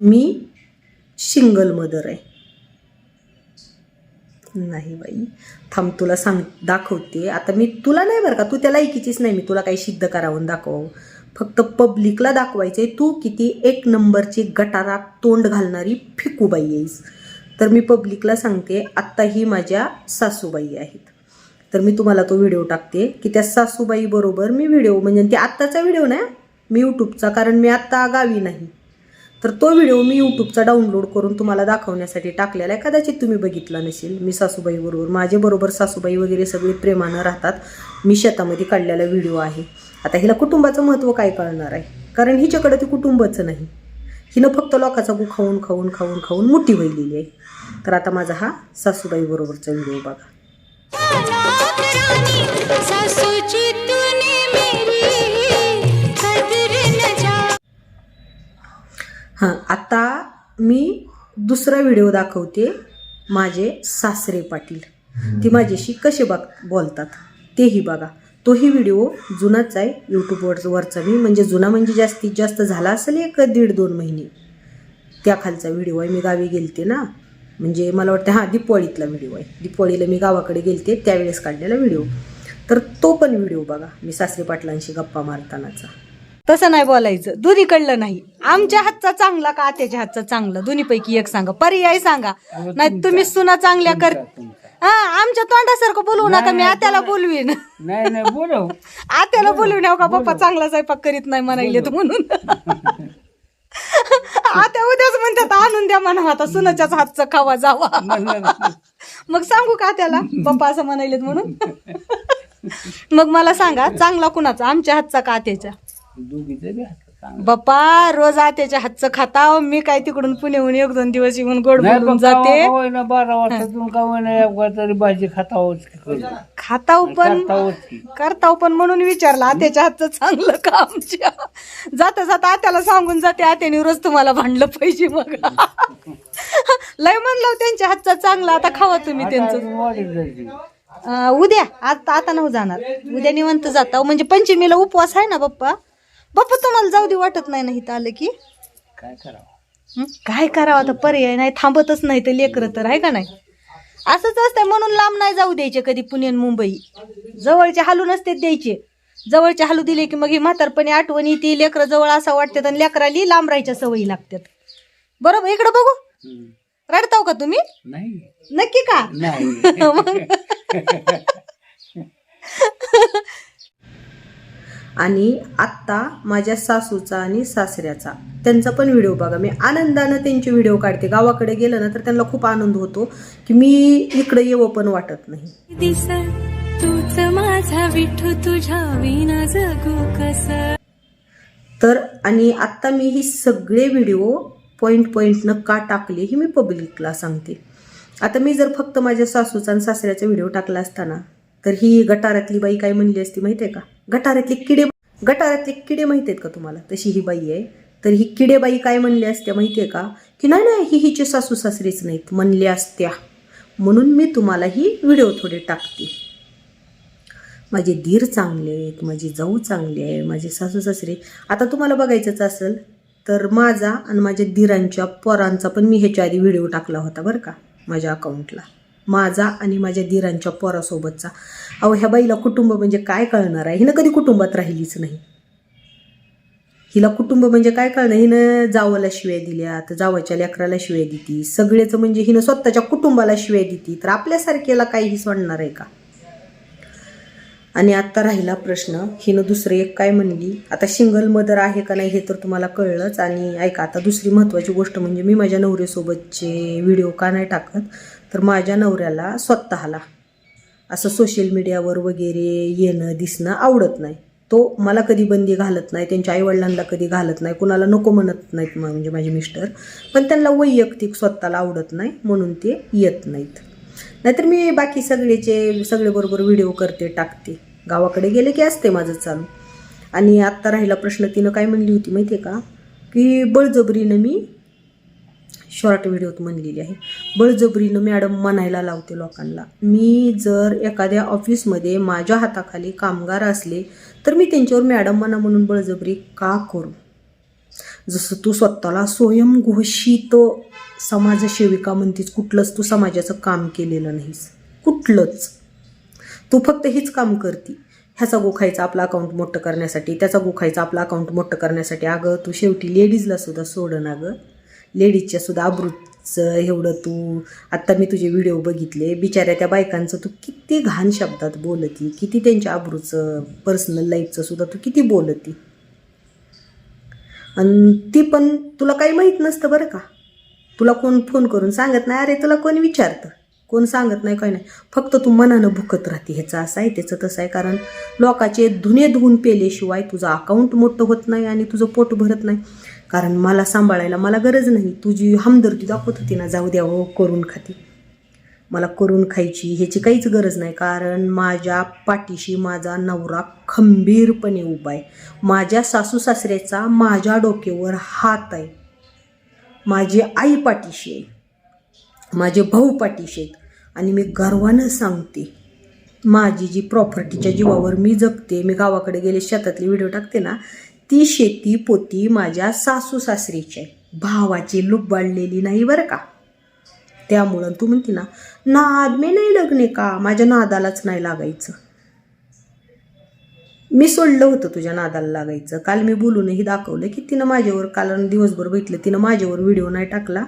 मी single mother आहे. नाही बाई. थांब तुला सांग दाखवते. आता मी तुला नाही बरं का? तू त्या लायकीचीच नाही. मी तुला काही सिद्ध करावं दाखव फक्त पब्लिकला दाखवायचंय तू किती एक नंबरची गटारात तोंड घालणारी फिकूबाई आहेस तर मी पब्लिकला सांगते आत्ता ही माझ्या सासूबाई आहेत. तर मी तुम्हाला तो व्हिडिओ टाकते की त्या सासूबाईबरोबर मी व्हिडिओ म्हणजे ते आत्ताचा व्हिडिओ नाही मी यूट्यूबचा कारण मी आत्ता गावी नाही. तर तो व्हिडिओ मी यूट्यूबचा डाउनलोड करून तुम्हाला दाखवण्यासाठी टाकलेला आहे. कदाचित तुम्ही बघितला नसेल. मी सासूबाईबरोबर माझ्याबरोबर सासूबाई वगैरे सगळे प्रेमानं राहतात. मी शेतामध्ये काढलेला व्हिडिओ आहे. आता हिला कुटुंबाचं महत्त्व काय कळणार आहे? कारण हिच्याकडे ते कुटुंबचं नाही. हिनं फक्त लोकाचा गु खाऊन खाऊन खाऊन खाऊन मोठी व्हायलेली आहे. तर आता माझा हा सासूबाईबरोबरचा व्हिडिओ बघा. हां आता मी दुसरा व्हिडिओ दाखवते माझे सासरे पाटील. ती माझ्याशी कसे बघ बोलतात तेही बघा. तोही व्हिडिओ जुनाच आहे यूट्यूबवर वरचा. मी म्हणजे जुना म्हणजे जास्तीत जास्त झाला असेल एक दीड दोन महिने. त्या खालचा व्हिडिओ आहे मी गावी गेलते ना. म्हणजे मला वाटतं हां दीपवाळीतला व्हिडिओ आहे. दीपवाळीला मी गावाकडे गेलते त्यावेळेस काढलेला व्हिडिओ तर तो पण व्हिडिओ बघा मी सासरे पाटलांशी गप्पा मारतानाचा. तसं नाही बोलायचं. दोन्हीकडलं नाही. आमच्या हातचा चांगला का आत्याच्या हातचा चांगला? दोन्हीपैकी एक सांगा. पर्याय सांगा. नाही तुम्ही सुना चांगल्या कर हा आमच्या तोंडासारखं बोलवू नका. मी आत्याला बोलवीन. नाही नाही बोलव. आत्याला बोलवीन. हो का पप्पा चांगला स्वयंपाक करीत नाही म्हणायले तर म्हणून. आता उद्याच म्हणतात आणून द्या म्हणा आता. सुनाच्याच हातचा खावा जावा. मग सांगू का त्याला पप्पा असं म्हणायलेत म्हणून. मग मला सांगा चांगला कुणाचा? आमच्या हातचा का आत्याच्या दोघीचं बी हात चांगलं. बाप्पा रोज आत्याच्या हातचं खाता मी काय तिकडून पुण्याहून एक दोन दिवस येऊन गोड नाही बोलून पण जाते. कवा- ना बारा वाजता का होईना एक वाजता तरी भाजी की करू. खाताव पण की. करताव पण म्हणून विचारलं आत्याच्या हातचं चांगलं का आमच्या. जाता जाता आत्याला सांगून जाते आत्याने रोज तुम्हाला भांडलं पाहिजे मग. लय म्हणलं त्यांच्या हातचा चांगला आता खावा तुम्ही त्यांचं. आता वाढीत जायची. अं, उद्या आता आता नव्ह जाणार. उद्या निवंत जाता. म्हणजे पंचमीला उपवास आहे ना बाप्पा? बाप्पा तुम्हाला जाऊ दे वाटत नाही ना इथं आलं की? काय करावं? हं? काय करावं आता? पर्याय नाही थांबतच नाही तर लेकरं तर आहे का नाही? असंच असतंय म्हणून लांब नाही जाऊ द्यायचे कधी पुणे आणि मुंबई. जवळचे हालू नसते द्यायचे. जवळचे हालू दिले की मग ही म्हातारपणी आठवणी ती लेकरं जवळ असं वाटतात आणि लेकराली लांब राहायच्या सवयी लागतात. बरोबर? इकडं बघू. हम्म. रडताव का तुम्ही? नाही. नक्की का? नाही. आणि आत्ता माझ्या सासूचा आणि सासऱ्याचा. त्यांचा पण व्हिडिओ बघा. मी आनंदानं त्यांचे व्हिडिओ काढते. गावाकडे गेलं ना तर त्यांना खूप आनंद होतो की मी इकडे येवं पण वाटत नाही. दिस तूच माझा विठू तुझ्या विना जगू कस? तर आणि आत्ता मी ही सगळे व्हिडिओ पॉईंट पॉईंटनं का टाकले हे मी पब्लिकला सांगते. आता मी जर फक्त माझ्या सासूचा आणि सासऱ्याचा व्हिडिओ टाकला असताना तर ही गटारातली बाई काय म्हणली असती माहिती आहे का? गटारातले किडे गटारातले किडे माहिती आहेत का तुम्हाला? तशी ही बाई आहे. तर ही किडेबाई काय म्हणली असत्या माहिती आहे का? की नाही नाही ही हिचे सासू सासरेच नाहीत म्हणल्या असत्या. म्हणून मी तुम्हाला ही व्हिडिओ थोडे टाकते. माझे धीर चांगले आहेत माझी जाऊ चांगली आहे माझे सासू सासरे. आता तुम्हाला बघायचंच असेल तर माझा आणि माझ्या धीरांच्या पोरांचा पण मी ह्याच्या आधी व्हिडिओ टाकला होता बरं का माझ्या अकाउंटला माझा आणि माझ्या दीरांच्या पोरासोबतचा. अहो ह्या बाईला कुटुंब म्हणजे काय कळणार आहे? हिनं कधी कुटुंबात राहिलीच नाही. हिला कुटुंब म्हणजे काय कळणार? हिनं जावाला शिव्या दिल्या तर जावाच्या लेकराला शिव्या देती. सगळेच म्हणजे हिनं स्वतःच्या कुटुंबाला शिव्या देती. तर आपल्यासारख्याला काहीही सोडणार आहे का? आणि आत्ता राहिला प्रश्न. हिनं दुसरं एक काय म्हणली? आता सिंगल मदर आहे का नाही हे तर तुम्हाला कळलंच. आणि ऐका आता दुसरी महत्त्वाची गोष्ट म्हणजे मी माझ्या नवऱ्यासोबतचे व्हिडिओ का नाही टाकत? तर माझ्या नवऱ्याला स्वतःला. असं सोशल मीडियावर वगैरे येणं दिसणं आवडत नाही. तो मला कधी बंदी घालत नाही त्यांच्या आईवडिलांना कधी घालत नाही कुणाला नको म्हणत नाहीत म्हणजे माझे मिस्टर पण त्यांना वैयक्तिक स्वतःला आवडत नाही म्हणून ते येत नाहीत. नाहीतर मी बाकी सगळेचे सगळे बरोबर व्हिडिओ करते टाकते. गावाकडे गेले की असते माझं चालू. आणि आत्ता राहिला प्रश्न तिनं काय म्हणली होती माहिती आहे का? की बळजबरीनं मी शॉर्ट व्हिडिओत म्हणलेली आहे. बळजबरीनं मॅडम म्हणायला लावते लोकांना मी जर एखाद्या ऑफिसमध्ये माझ्या हाताखाली कामगार असले तर मी त्यांच्यावर मॅडम म्हणा म्हणून बळजबरी का करू? जसं तू स्वतःला स्वयंघोषित समाजसेविका म्हणतीस कुठलंच तू समाजाचं काम केलेलं नाहीस. कुठलंच. तू फक्त हेच काम करती. ह्याचा गोखायचा आपला अकाउंट मोठं करण्यासाठी त्याचा गोखायचा आपला अकाउंट मोठं करण्यासाठी अगं तू शेवटी लेडीजला सुद्धा सोडं ना गं. लेडीजच्या सुद्धा आबरूचं एवढं तू आत्ता मी तुझे व्हिडिओ बघितले. बिचाऱ्या त्या बायकांचं तू किती घाण शब्दात बोलती किती त्यांच्या आबरूचं पर्सनल लाईफचं सुद्धा तू किती बोलती. आणि ती पण तुला काही माहीत नसतं बरं का. तुला कोण फोन करून सांगत नाही अरे तुला कोण विचारतं? कोण सांगत नाही काही नाही. फक्त तू मनानं भुकत राहते ह्याचं असं आहे त्याचं तसं आहे. कारण लोकाचे धुणे धुवून पेल्याशिवाय तुझं अकाउंट मोठं होत नाही आणि तुझं पोट भरत नाही. कारण मला सांभाळायला मला गरज नाही. तुझी हमदर्दी दाखवत होती ना जाऊ द्या हो करून खाती. मला करून खायची ह्याची काहीच गरज नाही. कारण माझ्या पाठीशी माझा नवरा खंबीरपणे उभा आहे. माझ्या सासू सासऱ्याचा माझ्या डोक्यावर हात आहे. माझी आई पाठीशी आहे. माझे भाऊ पाठीशी आहेत. आणि मी गर्वानं सांगते माझी जी प्रॉपर्टीच्या जीवावर मी जगते मी गावाकडे गेले शेतातली व्हिडिओ टाकते ना ती शेती पोती माझ्या सासू सासरीची. आहे भावाची लुबाडलेली नाही बरं का? त्यामुळं तू म्हणते ना नाद मी नाही लग्ने का? माझ्या नादालाच नाही लागायचं. मी सोडलं होतं तुझ्या नादाला लागायचं. काल मी बोलूनही दाखवलं की तिनं माझ्यावर काल दिवसभर बैठलं तिनं माझ्यावर व्हिडिओ नाही टाकला.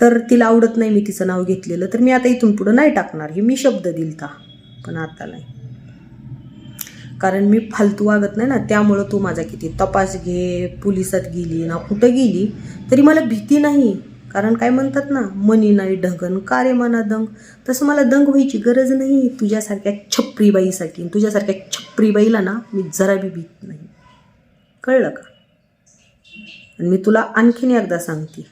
तर तिला आवडत नाही मी तिचं नाव घेतलेलं. तर मी आता इथून पुढं नाही टाकणार हे मी शब्द दिलता. पण आता नाही. कारण मी फालतू वागत नाही ना त्यामुळं तू माझा किती तपास घे पोलिसात गेली ना कुठं गेली तरी मला भीती नाही. कारण काय म्हणतात ना मनी नाही ढगन का रे मना दंग. तसं मला दंग व्हायची गरज नाही. तुझ्यासारख्या छप्रीबाईसाठी तुझ्यासारख्या छप्रीबाईला ना मी जरा बी भीत नाही. कळलं का? आणि मी तुला आणखीन एकदा सांगते.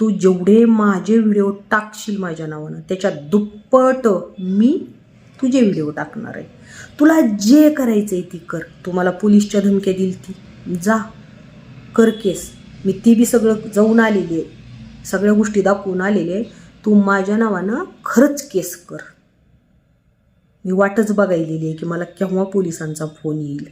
तू जेवढे माझे व्हिडिओ टाकशील माझ्या नावानं त्याच्या दुप्पट मी तुझे व्हिडिओ टाकणार आहे. तुला जे करायचं आहे ती कर. तू मला पोलीसच्या धमक्या दिल ती जा. कर केस. मी ती बी सगळं जाऊन आलेली आहे. सगळ्या गोष्टी दाखवून आलेले आहे. तू माझ्या नावानं खरंच केस कर. मी वाटच बघायलेली आहे की मला केव्हा पोलिसांचा फोन येईल.